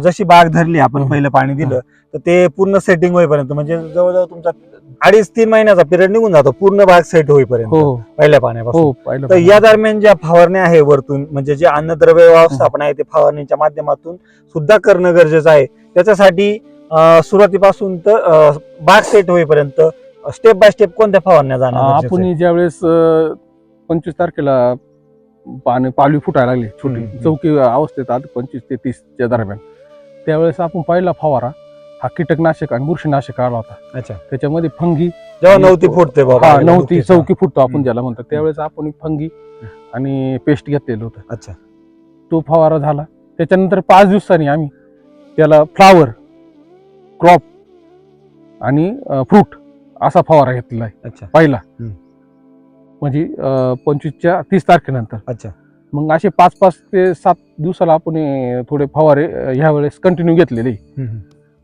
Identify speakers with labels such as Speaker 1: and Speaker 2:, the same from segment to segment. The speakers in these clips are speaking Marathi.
Speaker 1: जशी बाग धरली आपण. पहिलं पाणी दिलं तर ते पूर्ण सेटिंग होईपर्यंत म्हणजे जवळजवळ तुमचा अडीच तीन महिन्याचा पिरियड निघून जातो पूर्ण बाग सेट होईपर्यंत
Speaker 2: हो.
Speaker 1: पहिल्या पाण्यापासून.
Speaker 2: हो
Speaker 1: तर या दरम्यान ज्या फवारण्या आहे वरतून म्हणजे जे अन्नद्रव्य व्यवस्थापन आहे ते फवारणीच्या माध्यमातून सुद्धा करणं गरजेचं आहे. त्याच्यासाठी सुरुवातीपासून तर बाग सेट होईपर्यंत स्टेप बाय स्टेप कोणत्या फवारण्या जाणार?
Speaker 2: आपण ज्यावेळेस पंचवीस तारखेला पाणी पालवी फुटायला लागली छोटी. चौकी अवस्थेत आता पंचवीस ते तीसच्या दरम्यान. त्यावेळेस आपण पहिला फवारा हा कीटकनाशक आणि बुरशीनाशक आला होता.
Speaker 1: अच्छा.
Speaker 2: त्याच्यामध्ये फंगी
Speaker 1: जेव्हा नव्हती फुटते
Speaker 2: हा नव्हती. चौकी फुटतो आपण. ज्याला म्हणतो त्यावेळेस आपण फंगी आणि पेस्ट घेतलेलं होतं.
Speaker 1: अच्छा.
Speaker 2: तो फवारा झाला. त्याच्यानंतर पाच दिवसांनी आम्ही त्याला फ्लावर क्रॉप आणि फ्रूट असा फवारा घेतलेला आहे.
Speaker 1: अच्छा.
Speaker 2: पहिला. म्हणजे पंचवीसच्या तीस तारखेनंतर.
Speaker 1: अच्छा.
Speaker 2: मग असे पाच पाच ते सात दिवसाला आपण थोडे फवारे ह्या वेळेस कंटिन्यू घेतलेले.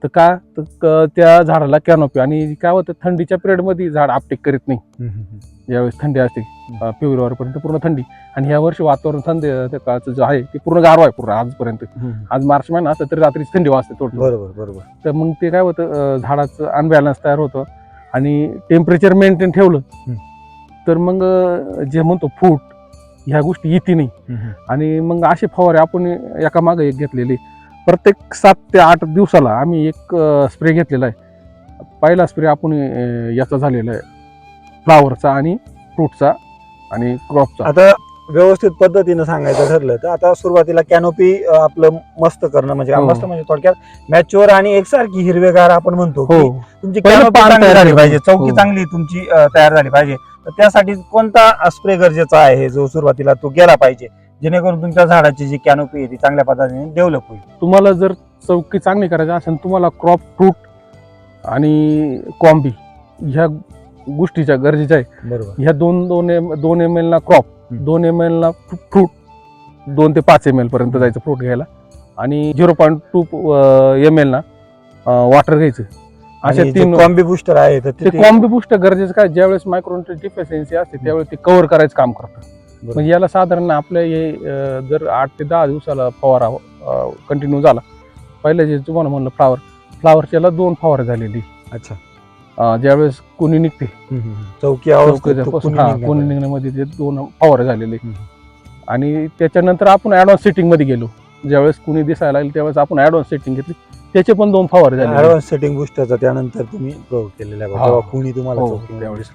Speaker 2: तर का तर क- त्या झाडाला कॅनोपी आणि काय होतं थंडीच्या पिरियडमध्ये झाड आपटेक करीत नाही. यावेळेस थंडी असते. फेब्रुवारीपर्यंत पूर्ण थंडी. आणि ह्या वर्षी वातावरण थंडी त्या काळचं जे आहे ते पूर्ण गारवा आहे पूर्ण आजपर्यंत. आज मार्च महिना असतं तरी रात्री थंडी वाजते थोडं
Speaker 1: बरोबर बरोबर.
Speaker 2: तर मग ते काय होतं झाडाचं अनबॅलन्स तयार होतं. आणि टेम्परेचर मेंटेन ठेवलं. तर मग जे म्हणतो फूट ह्या गोष्टी येते नाही. आणि मग असे फवारे आपण एका मागे एक घेतलेले प्रत्येक सात ते आठ दिवसाला आम्ही एक स्प्रे घेतलेला आहे पहिला स्प्रे आपण याचा झालेला आहे फ्लावरचा आणि फ्रूटचा आणि क्रॉपचा
Speaker 1: आता व्यवस्थित पद्धतीनं सांगायचं ठरलं तर आता सुरुवातीला कॅनोपी आपलं मस्त करणं म्हणजे
Speaker 2: हो.
Speaker 1: मस्त म्हणजे थोडक्यात मॅच्युअर आणि एकसारखी हिरवेगार आपण म्हणतो
Speaker 2: हो
Speaker 1: तुमची कॅनोपी चांगली झाली. पाहिजे चौकी
Speaker 2: हो.
Speaker 1: चांगली तुमची तयार झाली पाहिजे तर त्यासाठी कोणता स्प्रे गरजेचा आहे जो सुरुवातीला तो गेला पाहिजे जेणेकरून तुमच्या झाडाची जी कॅनोपी आहे ती चांगल्या पद्धतीने डेव्हलप होईल?
Speaker 2: तुम्हाला जर चौकी चांगली करायची असेल तुम्हाला क्रॉप फ्रूट आणि कॉम्बी ह्या गोष्टीच्या गरजेच्या आहे
Speaker 1: बरोबर.
Speaker 2: ह्या दोन दोन एम दोन एम एलला क्रॉप. दोन एम एलला फ्रूट दोन ते पाच एम एल पर्यंत जायचं फ्रूट घ्यायला. आणि झिरो पॉईंट टू एम एलला वॉटर घ्यायचं. अशा तीन
Speaker 1: कॉम्बी बुस्टर आहे तर
Speaker 2: ते
Speaker 1: ते-
Speaker 2: कॉम्बी बुस्ट गरजेचं काय? ज्यावेळेस मायक्रोन्युट्रिय डिफिशियन्सी असते त्यावेळेस ते कव्हर करायचं काम करतं.
Speaker 1: बरोबर.
Speaker 2: म्हणजे याला साधारण आपल्या हे अं, जर आठ ते दहा दिवसाला फवारा कंटिन्यू झाला. पहिलं जे तुम्हाला म्हणलं फ्लावर फ्लावरच्याला दोन फवारे झालेली.
Speaker 1: अच्छा.
Speaker 2: अं, ज्यावेळेस कोणी निघते.
Speaker 1: हम्म, हम्म. चौकी कुणी निघणार
Speaker 2: कोणी
Speaker 1: नाही.
Speaker 2: निघण्यामध्ये ते दोन फवारे झालेले.
Speaker 1: हम्म.
Speaker 2: आणि त्याच्यानंतर आपण ऍडव्हान्स सेटिंगमध्ये गेलो. ज्यावेळेस कुणी दिसायला लागेल त्यावेळेस आपण ऍडव्हान्स सेटिंग घेतली. त्याचे पण दोन फवारे झाले
Speaker 1: ऍडव्हान्स सेटिंग बुस्टरचा त्यानंतर तुम्ही प्रयोग केलेला
Speaker 2: हा.
Speaker 1: तेव्हा कुणी तुम्हाला
Speaker 2: हो, त्यावेळेस.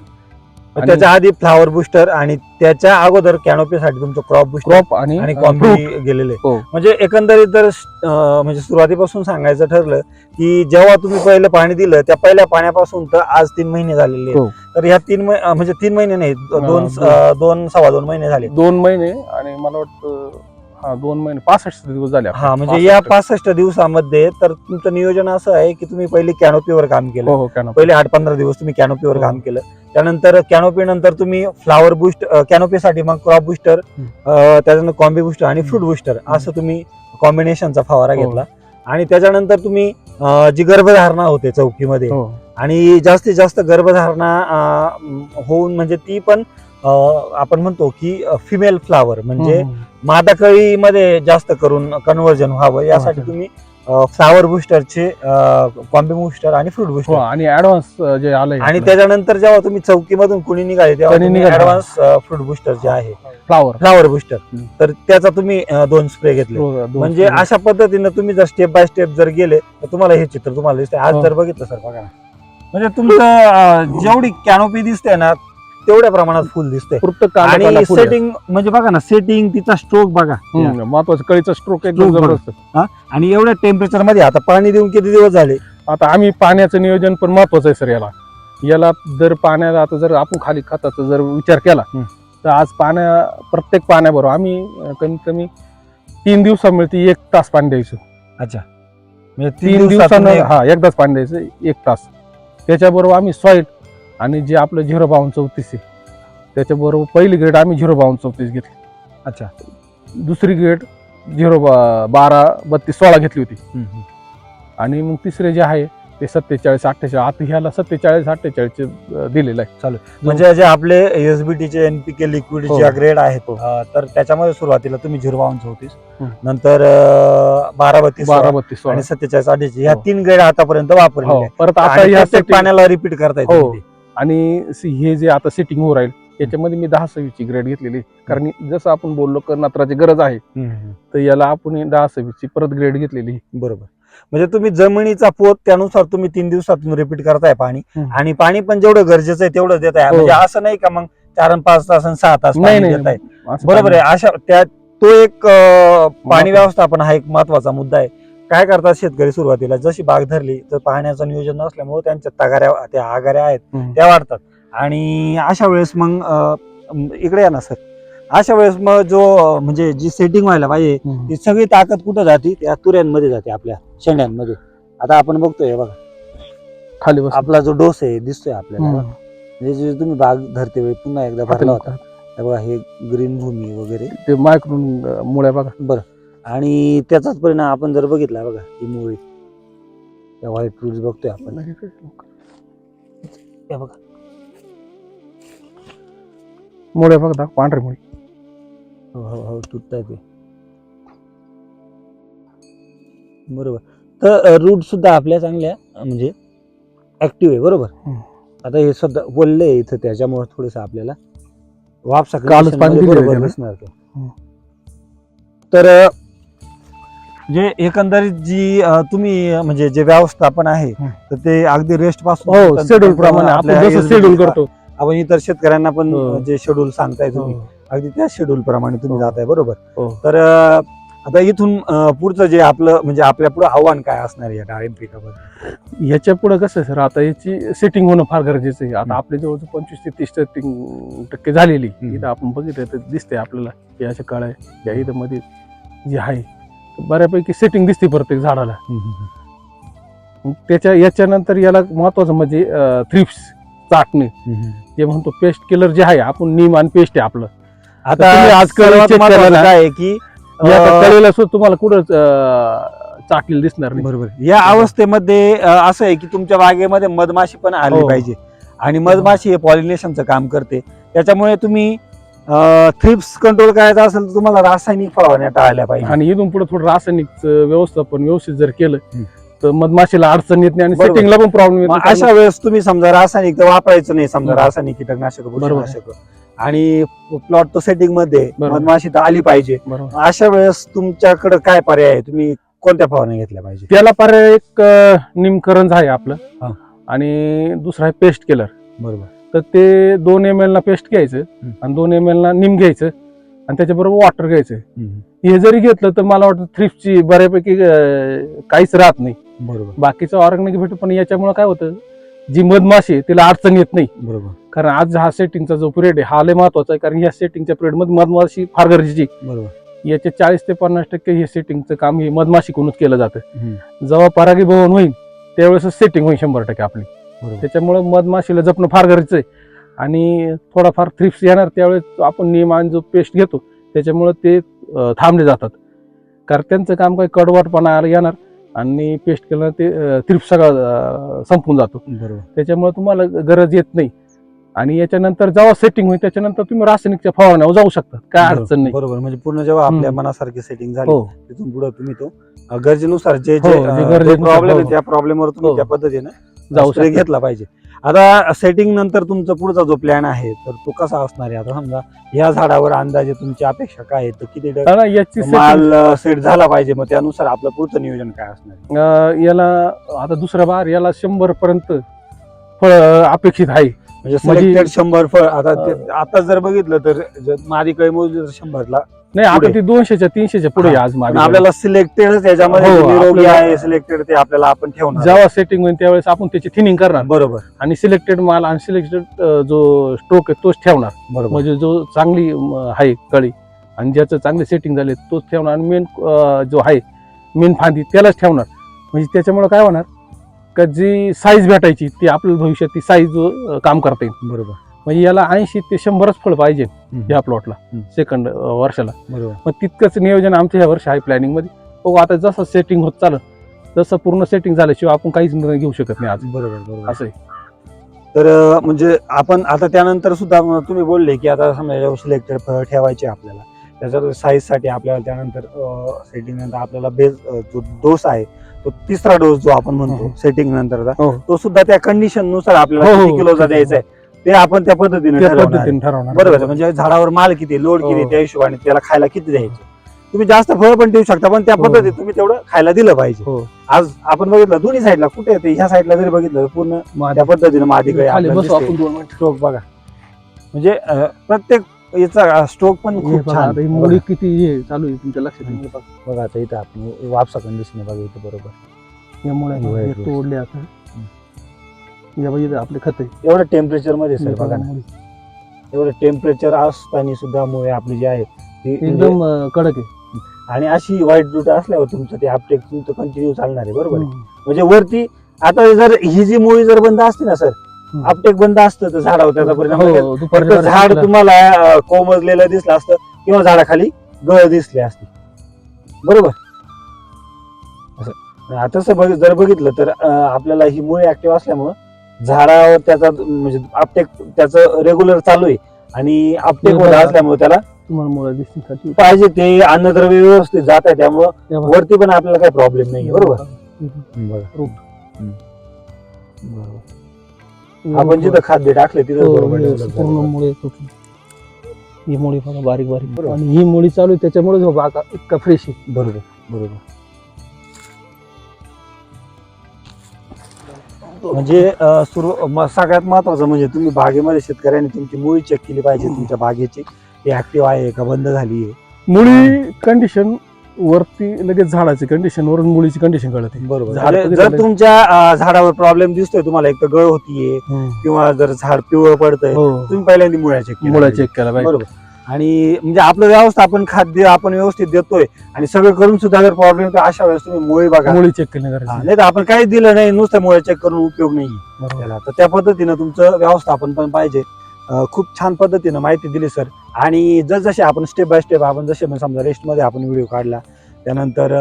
Speaker 1: त्याच्या आधी फ्लावर बुस्टर आणि त्याच्या अगोदर कॅनोपीसाठी तुमचं क्रॉप बुस्टर
Speaker 2: क्रॉप आणि
Speaker 1: आणि कॉम्बी. गेलेले
Speaker 2: हो.
Speaker 1: म्हणजे एकंदरीत जर अं, म्हणजे सुरुवातीपासून सांगायचं ठरलं की जेव्हा तुम्ही पहिलं पाणी दिलं त्या पहिल्या पाण्यापासून तर आज तीन महिने झालेले आहेत.
Speaker 2: हो.
Speaker 1: तर ह्या तीन अं, म्हणजे तीन महिने नाही दोन
Speaker 2: दोन.
Speaker 1: अं, दोन सव्वा दोन महिने झाले
Speaker 2: दोन महिने आणि मला वाटतं हा दोन महिने पासष्ट दिवस झाले आपले.
Speaker 1: हा म्हणजे या
Speaker 2: 65.
Speaker 1: पासष्ट दिवसामध्ये तर तुमचं नियोजन असं आहे की तुम्ही पहिले कॅनोपीवर काम केलं
Speaker 2: हो हो कॅनॉपी.
Speaker 1: पहिले आठ पंधरा दिवस तुम्ही कॅनोपीवर
Speaker 2: हो.
Speaker 1: काम केलं त्यानंतर कॅनोपी नंतर तुम्ही फ्लावर बुस्ट कॅनोपीसाठी मग क्रॉप बुस्टर. त्याच्यानंतर कॉम्बी बुस्टर आणि फ्रूट बुस्टर असं तुम्ही कॉम्बिनेशनचा फवारा
Speaker 2: हो.
Speaker 1: घेतला आणि त्याच्यानंतर तुम्ही अं, जी गर्भधारणा होते चौकीमध्ये
Speaker 2: हो
Speaker 1: आणि जास्तीत जास्त गर्भधारणा अं, होऊन म्हणजे ती पण आपण म्हणतो की फिमेल फ्लावर म्हणजे. मादाकळीमध्ये जास्त करून कन्व्हर्जन व्हावं यासाठी
Speaker 2: हा.
Speaker 1: तुम्ही फ्लावर बुस्टरचे कॉम्बी बुस्टर आणि फ्रूट
Speaker 2: हो
Speaker 1: बुस्टर
Speaker 2: आणि ऍडव्हान्स जे आलंय
Speaker 1: आणि त्याच्यानंतर जेव्हा तुम्ही चौकीमधून कुणी निघाले तेव्हा. ऍडव्हान्स फ्रूट बुस्टर जे आहे
Speaker 2: फ्लावर
Speaker 1: फ्लावर बुस्टर. तर त्याचा तुम्ही दोन स्प्रे घेतले म्हणजे अशा पद्धतीनं तुम्ही जर स्टेप बाय स्टेप जर गेले तर तुम्हाला हे चित्र तुम्हाला दिसते आज
Speaker 2: हो.
Speaker 1: जर बघितलं सर बघा म्हणजे तुमचं जेवढी कॅनोपी दिसते ना तेवढ्या प्रमाणात फुल दिसते
Speaker 2: प्रत्येक
Speaker 1: आणि सेटिंग म्हणजे बघा ना सेटिंग तिचा स्ट्रोक बघा.
Speaker 2: महत्वाचं कळीचा स्ट्रोक एकदम
Speaker 1: Stroke बघा.
Speaker 2: जबरदस्त
Speaker 1: आणि एवढ्या टेम्परेचरमध्ये आता पाणी देऊन किती दिवस झाले?
Speaker 2: आता आम्ही पाण्याचं नियोजन पण महत्वाचं आहे सर याला. याला जर पाण्याला आता जर आपण खाली खताचा जर विचार केला. तर आज पाण्या प्रत्येक पाण्याबरोबर आम्ही अं, कमीत कमी तीन दिवसामुळे एक तास पाणी द्यायचो.
Speaker 1: अच्छा. म्हणजे
Speaker 2: तीन
Speaker 1: दिवसातून
Speaker 2: दिवसानं हा एकदाच पाणी द्यायचं एक तास. त्याच्याबरोबर आम्ही सॉईल आणि जे आपलं झिरो बावन्न चौतीस आहे त्याच्याबरोबर पहिली ग्रेड आम्ही झिरो बावन्न चौतीस घेतली
Speaker 1: अच्छा
Speaker 2: दुसरी ग्रेड झिरो बा बारा बत्तीस सोळा घेतली होती. आणि मग तिसरे जे आहे ते सत्तेचाळीस अठ्ठेचाळीस आता ह्याला सत्तेचाळीस अठ्ठेचाळीस दिलेलं आहे
Speaker 1: म्हणजे जे आपले एसबीटीचे एनपीके लिक्विड
Speaker 2: हो.
Speaker 1: जे ग्रेड आहेत
Speaker 2: हो.
Speaker 1: तर त्याच्यामध्ये सुरुवातीला तुम्ही झिरो बावन्न चौतीस. नंतर बारा बत्तीस
Speaker 2: बारा बत्तीस
Speaker 1: आणि सत्तेचाळीस अठ्ठेचाळीस ह्या
Speaker 2: हो.
Speaker 1: तीन ग्रेड आतापर्यंत वापरले
Speaker 2: हो परत आता
Speaker 1: पाण्याला रिपीट करताय
Speaker 2: हो. आणि हे जे आता सेटिंग होऊ राहील याच्यामध्ये मी दहा सव्वीसची ग्रेड घेतलेली. कारण जसं आपण बोललो कर्नात्राची गरज आहे. तर याला आपण दहा सव्वीसची परत ग्रेड घेतलेली.
Speaker 1: बरोबर म्हणजे तुम्ही जमिनीचा पोत त्यानुसार तुम्ही तीन दिवसातून रिपीट करताय पाणी. आणि पाणी पण जेवढं गरजेचं आहे तेवढं देत आहे
Speaker 2: हो.
Speaker 1: म्हणजे असं नाही का मग चार पाच तास आणि सहा तास देत आहे बरोबर आहे अशा त्या तो एक पाणी व्यवस्थापन हा एक महत्त्वाचा मुद्दा आहे काय करतात शेतकरी सुरुवातीला? जशी बाग धरली तर पाण्याचं नियोजन नसल्यामुळे त्यांच्या तगाऱ्या त्या आगाऱ्या आहेत. त्या वाढतात. आणि अशा वेळेस मग इकडे या ना सर. अशा वेळेस मग जो म्हणजे जी सेटिंग व्हायला पाहिजे. ती सगळी ताकद कुठं जाते? त्या तुऱ्यांमध्ये जाते आपल्या शेंड्यांमध्ये. आता आपण बघतोय बघा.
Speaker 2: खाली बस.
Speaker 1: आपला जो डोस आहे दिसतोय आपल्याला. म्हणजे जे तुम्ही बाग धरते वेळी पुन्हा एकदा भरला होता. हे बघा हे ग्रीन भूमी वगैरे.
Speaker 2: ते मायक्रोन मुळ्या बघा.
Speaker 1: बरं. आणि त्याचाच परिणाम आपण जर बघितला बघा ही मुळी त्या व्हाईट फ्रुट्स बघतोय आपण. हे बघा.
Speaker 2: मुळ्या बघा दाख, पांढरे मुळे.
Speaker 1: हो हो हो तुटताय ते. बरोबर. तर रूट सुद्धा आपल्या चांगल्या म्हणजे ऍक्टिव्ह आहे बरोबर. आता हे सध्या आहे इथं त्याच्यामुळे थोडस आपल्याला वापसा
Speaker 2: कालच पाणी
Speaker 1: बरोबर. तर जे एकंदरीत जी अं, तुम्ही म्हणजे जे व्यवस्थापन आहे. तर ते अगदी रेस्टपासून
Speaker 2: हो शेड्यूल प्रमाणे आपण जसं शेड्यूल करतो
Speaker 1: आपण इतर शेतकऱ्यांना पण
Speaker 2: हो.
Speaker 1: जे शेड्यूल सांगताय तुम्ही
Speaker 2: हो.
Speaker 1: अगदी त्या शेड्यूल प्रमाणे तुम्ही
Speaker 2: हो.
Speaker 1: जाताय बरोबर
Speaker 2: हो.
Speaker 1: तर अं, आता इथून अं, पुढचं जे आपलं म्हणजे आपल्या पुढे आव्हान काय असणार आहे या डाळिंब पिकाबद्दल
Speaker 2: याच्यापुढे कसं आहे सर आता याची सेटिंग होणं फार गरजेचं आहे. आता आपले जवळ पंचवीस ते तीस सेटिंग टक्के झालेली
Speaker 1: हम्म.
Speaker 2: इथं आपण बघितलं तर दिसते आपल्याला या अशा काळ्या या इथं मध्ये जे आहे बऱ्यापैकी सेटिंग दिसते प्रत्येक झाडाला. त्याच्या याच्यानंतर याला महत्वाचं म्हणजे थ्रिप्स चाटणे. जे म्हणतो पेस्ट किलर जे आहे आपण निम आणि पेस्ट आहे आपलं.
Speaker 1: आता
Speaker 2: तुम्ही आज
Speaker 1: सर्वात
Speaker 2: check
Speaker 1: महत्त्वाचं
Speaker 2: केलं ना?
Speaker 1: काय आहे की
Speaker 2: सुद्धा तुम्हाला कुठं चाटलेलं दिसणार नाही.
Speaker 1: बरोबर. या अवस्थेमध्ये अं, असं आहे की तुमच्या बागेमध्ये मधमाशी पण आली
Speaker 2: हो.
Speaker 1: पाहिजे. आणि मधमाशी हे पॉलिनेशनचं काम करते. त्याच्यामुळे तुम्ही थ्रिप्स कंट्रोल करायचा असेल तर तुम्हाला रासायनिक फवारण्या टाळल्या पाहिजे
Speaker 2: आणि इथून पुढे थोडं रासायनिक व्यवस्थापन व्यवस्थित जर केलं. तर मधमाशीला अडचण येत नाही आणि
Speaker 1: बरोबर.
Speaker 2: सेटिंगला पण प्रॉब्लेम येत
Speaker 1: मग
Speaker 2: नाही
Speaker 1: अशा वेळेस तुम्ही समजा रासायनिक तर वापरायचं नाही समजा. रासायनिक कीटकनाशक
Speaker 2: बरोबर.
Speaker 1: बुरशीनाशक आणि प्लॉट तो सेटिंगमध्ये
Speaker 2: बरोबर.
Speaker 1: मधमाशी तर आली पाहिजे
Speaker 2: बरोबर
Speaker 1: अशा वेळेस तुमच्याकडे काय पर्याय आहे तुम्ही कोणत्या फवारण्या घेतल्या पाहिजे
Speaker 2: त्याला पर्याय एक अं, निमकरंज आहे आपलं
Speaker 1: हा.
Speaker 2: आणि दुसरं आहे पेस्ट केलर
Speaker 1: बरोबर
Speaker 2: तर ते दोन एम एल ना पेस्ट घ्यायचं आणि दोन एम एल ना निम घ्यायचं आणि त्याच्याबरोबर वॉटर घ्यायचं. हे जरी घेतलं तर मला वाटतं थ्रिप्सची बऱ्यापैकी काहीच राहत नाही.
Speaker 1: बरोबर.
Speaker 2: बाकीचं ऑर्गॅनिक भेटतं पण याच्यामुळे काय होतं जी मधमाशी आहे तिला अडचण येत नाही.
Speaker 1: बरोबर.
Speaker 2: कारण आज हा सेटिंगचा जो पिरियड आहे हा लय महत्त्वाचा आहे कारण या सेटिंगच्या पिरियडमध्ये मधमाशी फार गरजेची
Speaker 1: बरोबर.
Speaker 2: याचे चाळीस ते पन्नास टक्के हे सेटिंगचं काम हे मधमाशीकडूनच केलं जातं. जेव्हा परागीभवन होईल त्यावेळेस सेटिंग होईल शंभर टक्के आपली. त्याच्यामुळे मधमाशीला जपणं फार गरजेचं आहे. आणि थोडाफार थ्रिप्स येणार त्यावेळेस आपण नियम आणि जो पेस्ट घेतो त्याच्यामुळे ते थांबले जातात. कारण त्यांचं काम काही कडवटपणा येणार आणि पेस्ट केलं ते थ्रिप्स सगळं संपून जातो.
Speaker 1: बरोबर.
Speaker 2: त्याच्यामुळे तुम्हाला गरज येत नाही. आणि याच्यानंतर जेव्हा सेटिंग होईल त्याच्यानंतर तुम्ही रासायनिकच्या फवारण्यावर जाऊ शकता. काय अडचण नाही.
Speaker 1: बरोबर. म्हणजे पूर्ण जेव्हा आपल्या. मनासारखी सेटिंग झाली
Speaker 2: हो.
Speaker 1: तिथून पुढे तुम्ही तो गरजेनुसार जे
Speaker 2: हो, जे
Speaker 1: प्रॉब्लेम आहे
Speaker 2: हो.
Speaker 1: त्या प्रॉब्लेमवर तुम्ही
Speaker 2: हो.
Speaker 1: त्या पद्धतीने
Speaker 2: जाऊ.
Speaker 1: घेतला पाहिजे. आता सेटिंग नंतर तुमचा पुढचा जो प्लॅन आहे तर तो कसा असणार आहे? आता समजा या झाडावर अंदाजे तुमची अपेक्षा काय आहे? किती
Speaker 2: याची
Speaker 1: माल सेट झाला पाहिजे मग त्यानुसार आपलं पुढचं नियोजन काय असणार
Speaker 2: याला आता दुसरा बार याला शंभर पर्यंत फळ अपेक्षित आहे.
Speaker 1: म्हणजे
Speaker 2: म्हणजे-
Speaker 1: शंभर फळ. आता आता जर बघितलं तर मादी कळी मोजली तर शंभरला.
Speaker 2: नाही आता. ती दोनशेच्या तीनशेच्या पुढे आज माझी
Speaker 1: आपल्याला सिलेक्टेड त्याच्यामध्ये
Speaker 2: हो,
Speaker 1: निरोगी
Speaker 2: आपल्याला-
Speaker 1: आहे सिलेक्टेड ते आपल्याला आपण ठेवणार.
Speaker 2: जेव्हा सेटिंग होईल त्यावेळेस आपण त्याची थिनिंग करणार.
Speaker 1: बरोबर.
Speaker 2: आणि सिलेक्टेड माल आणि सिलेक्टेड जो स्टोक आहे तोच ठेवणार.
Speaker 1: बरोबर.
Speaker 2: म्हणजे जो चांगली म, आहे कळी आणि ज्याचं चांगले सेटिंग झाले तोच ठेवणार. आणि मेन जो आहे मेन फांदी त्यालाच ठेवणार. म्हणजे त्याच्यामुळे काय होणार? का जी साईज भेटायची ती आपल्याला भविष्यात ती साईज काम करता येईल.
Speaker 1: बरोबर.
Speaker 2: म्हणजे याला ऐंशी ते शंभरच फळ पाहिजे
Speaker 1: हम्म.
Speaker 2: या प्लॉटला. सेकंड वर्षाला.
Speaker 1: बरोबर.
Speaker 2: मग तितकंच नियोजन आमच्या ह्या वर्षी आहे प्लॅनिंगमध्ये. बघू आता जसं सेटिंग होत चाललं तसं पूर्ण सेटिंग झाल्याशिवाय आपण काहीच निर्णय घेऊ शकत नाही आज.
Speaker 1: बरोबर बरोबर.
Speaker 2: असं आहे.
Speaker 1: तर म्हणजे आपण आता त्यानंतर सुद्धा तुम्ही बोलले की आता समजा सिलेक्टेड फळ ठेवायचे आपल्याला. त्याच्यात साईजसाठी आपल्याला त्यानंतर सेटिंग नंतर आपल्याला बेस जो डोस आहे तो तिसरा डोस जो आपण म्हणतो
Speaker 2: हो.
Speaker 1: सेटिंग नंतरचा
Speaker 2: हो.
Speaker 1: तो सुद्धा त्या कंडिशननुसार आपल्याला
Speaker 2: हो, हो,
Speaker 1: किती किलोचा
Speaker 2: हो.
Speaker 1: द्यायचा आहे ते आपण त्या पद्धतीने
Speaker 2: त्या
Speaker 1: ठरवणार आहे.
Speaker 2: पद्धतीने ठरवणार
Speaker 1: बरोबर आहे. म्हणजे झाडावर माल किती लोड किती
Speaker 2: हो.
Speaker 1: त्या हिशोबाने त्याला खायला किती द्यायचं तुम्ही जास्त फळ पण ठेवू शकता पण त्या
Speaker 2: हो.
Speaker 1: पद्धतीत तुम्ही तेवढं खायला दिलं पाहिजे
Speaker 2: हो
Speaker 1: आज आपण बघितलं दोन्ही साईडला कुठे येते ह्या साईडला जरी बघितलं तर पूर्ण
Speaker 2: मग
Speaker 1: त्या पद्धतीने मादीकडे
Speaker 2: खाली
Speaker 1: आपल्याला
Speaker 2: बसू
Speaker 1: दिसते.
Speaker 2: आपण दोन मिनिट
Speaker 1: स्ट्रोक बघा म्हणजे अं, प्रत्येक याचा स्ट्रोक पण
Speaker 2: हे
Speaker 1: खूप
Speaker 2: बघा,
Speaker 1: छान
Speaker 2: आता ही. मुळी किती हे चालू आहे तुमच्या लक्षात बघा.
Speaker 1: बघा आता इथं आपण वापसा कंडिशन बघा इथं बरोबर
Speaker 2: या
Speaker 1: हे
Speaker 2: तोडले आता या बाई इथं आपले खत आहे
Speaker 1: एवढं टेम्परेचरमध्ये
Speaker 2: हे
Speaker 1: सर
Speaker 2: बघा
Speaker 1: ना. एवढं टेम्परेचर असताना सुद्धा मुळे आपली जी आहे ती म्हणजे-
Speaker 2: एकदम अं, कडक आहे
Speaker 1: आणि अशी वाईट रूट असल्यावर तुमचं ते अपटेक तुमचं कंटिन्यू चालणार आहे बरोबर आहे? म्हणजे वरती आता जर ही जी मुळी जर बंद असते ना सर
Speaker 2: हम्म.
Speaker 1: अपटेक बंद असतं तर झाडावर त्याचा परिणाम.
Speaker 2: हो,
Speaker 1: फक्त
Speaker 2: दुपारच्या
Speaker 1: झाड तुम्हाला अं, कोमजलेलं दिसलं असतं किंवा झाडाखाली गळ दिसले असते बरोबर असं आता तसं बघ- जर बघितलं तर अं, आपल्याला ही मुळे ऍक्टिव्ह असल्यामुळं झाडावर त्याचा म्हणजे अपटेक त्याचं रेग्युलर चालू आहे आणि अपटेक होत. असल्यामुळे त्याला
Speaker 2: तुम्हाला.
Speaker 1: पाहिजे ते अन्नद्रव्य व्यवस्थित जात आहे त्यामुळं. वरती पण आपल्याला काही प्रॉब्लेम नाही बरोबर
Speaker 2: हम्म.
Speaker 1: आपण जिथं खाद्य टाकले तिथं
Speaker 2: हो,
Speaker 1: बरोबर
Speaker 2: हे
Speaker 1: develop झालं.
Speaker 2: पूर्ण मुळे तुटली. ही मुळी बघा बारीक बारीक
Speaker 1: बरोबर.
Speaker 2: आणि ही मुळी चालू आहे त्याच्यामुळे बागा इतका फ्रेश आहे
Speaker 1: बरोबर बरोबर म्हणजे अं, सुरू म- सगळ्यात महत्वाचं म्हणजे तुम्ही बागेमध्ये शेतकऱ्यांनी तुमची मुळी चेक केली पाहिजे तुमच्या बागेची. ती ऍक्टिव्ह आहे का? बंद झाली आहे?
Speaker 2: मुळी कंडिशन वरती लगेच झाडाची कंडिशन वरून मुळीची कंडिशन कळते.
Speaker 1: बरोबर.
Speaker 2: झाड
Speaker 1: म्हणजे
Speaker 2: कधी
Speaker 1: जर? तुमच्या अं, झाडावर प्रॉब्लेम दिसतोय तुम्हाला एक तर गळ होतीये किंवा जर झाड पिवळं पडतंय
Speaker 2: हो.
Speaker 1: तुम्ही पहिल्यांदा मुळ्या चेक
Speaker 2: मुळा चेक केला पाहिजे.
Speaker 1: बरोबर. आणि म्हणजे आपलं व्यवस्थापन खाद्य आपण व्यवस्थित देतोय आणि सगळं करून सुद्धा जर प्रॉब्लेम तर अशा वेळेस तुम्ही मुळे बघा.
Speaker 2: मुळी चेक करायची
Speaker 1: नाही तर आपण काहीच दिलं नाही नुसतं मुळे चेक करून उपयोग नाही.
Speaker 2: बरोबर.
Speaker 1: त्याला. तर त्या पद्धतीनं तुमचं व्यवस्थापन पण पाहिजे. अं, खूप छान पद्धतीनं माहिती दिली सर. आणि जसजसे आपण स्टेप बाय स्टेप आपण जसे म्हणजे समजा रेस्टमध्ये आपण व्हिडिओ काढला त्यानंतर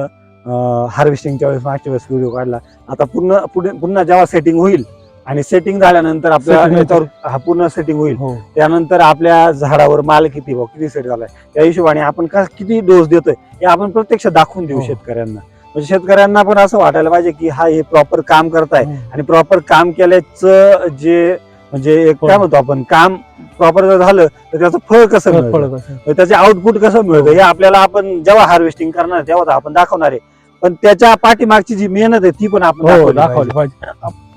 Speaker 1: हार्वेस्टिंगच्या वेळेस मागच्या वेळेस व्हिडिओ काढला. आता पूर्ण पुढे पुन्हा जेव्हा सेटिंग होईल आणि सेटिंग झाल्यानंतर आपल्या
Speaker 2: Setting
Speaker 1: याच्यावर हा पूर्ण सेटिंग होईल.
Speaker 2: हो.
Speaker 1: त्यानंतर आपल्या झाडावर माल किती भाव किती सेट झालाय. त्या हिशोबाने आपण का किती डोस देतोय हे आपण प्रत्यक्ष दाखवून देऊ
Speaker 2: हो.
Speaker 1: शेतकऱ्यांना. म्हणजे शेतकऱ्यांना पण असं वाटायला पाहिजे की हा हे प्रॉपर काम करताय.
Speaker 2: हो.
Speaker 1: आणि प्रॉपर काम केल्याचं जे म्हणजे एक काय. म्हणतो आपण काम प्रॉपर जर झालं तर त्याचं फळ कसं
Speaker 2: फरक
Speaker 1: मिळतं?
Speaker 2: पडत असेल.
Speaker 1: त्याचे आउटपुट कसं मिळतं? हे. आपल्याला आपण जेव्हा हार्वेस्टिंग करणार तेव्हा आपण दाखवणार आहे. पण त्याच्या पाठीमागची जी मेहनत आहे ती पण आपण
Speaker 2: हो
Speaker 1: दाखवली
Speaker 2: दाखवली
Speaker 1: पाहिजे.
Speaker 2: पाहिजे.